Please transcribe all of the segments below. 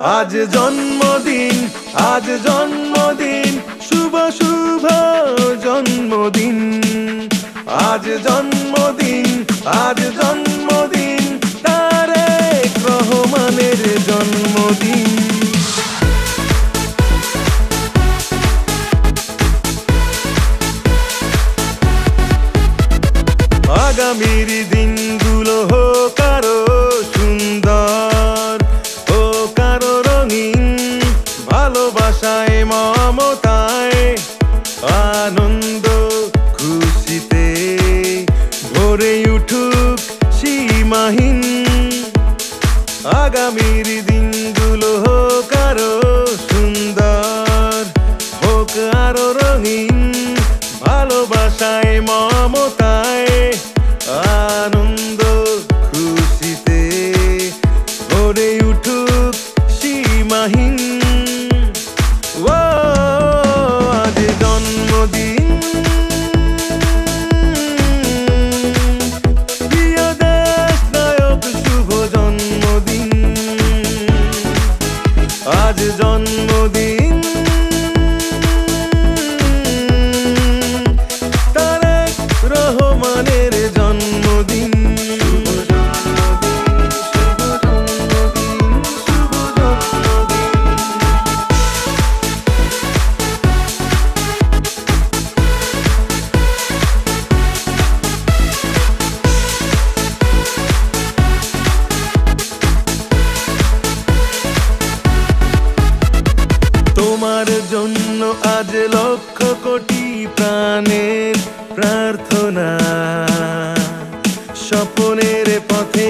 আজ জন্মদিন আজ জন্মদিন, শুভ শুভ জন্মদিন। আজ জন্মদিন আজ জন্মদিন তারেক রহমানের জন্মদিন। আগামীর ভালোবাসায় মমতায় আনন্দ জন্য আজ লক্ষ কোটি প্রাণের প্রার্থনা। স্বপনের পথে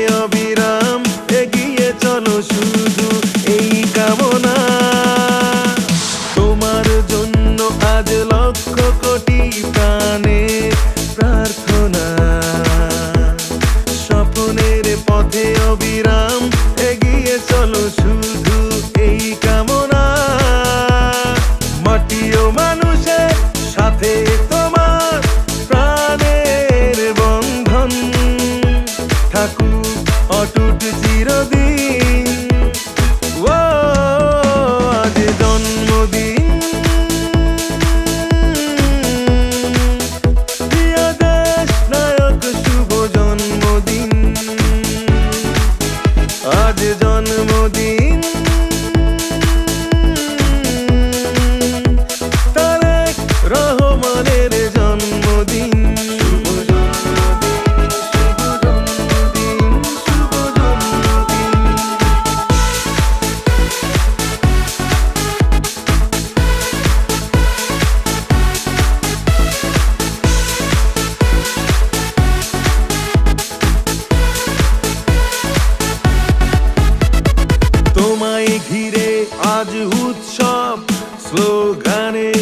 আজ উৎসব স্লোগানে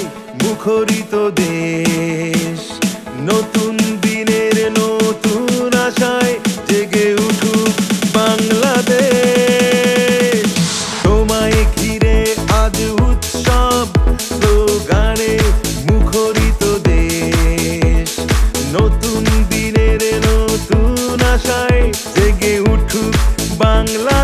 মুখরিত দেশ। নতুন দিনের নতুন আশায় জেগে উঠুক বাংলাদেশ। তোমায় ঘিরে আজ উৎসব স্লোগানে মুখরিত দেশ। নতুন দিনের নতুন আশায় জেগে উঠুক বাংলাদেশ।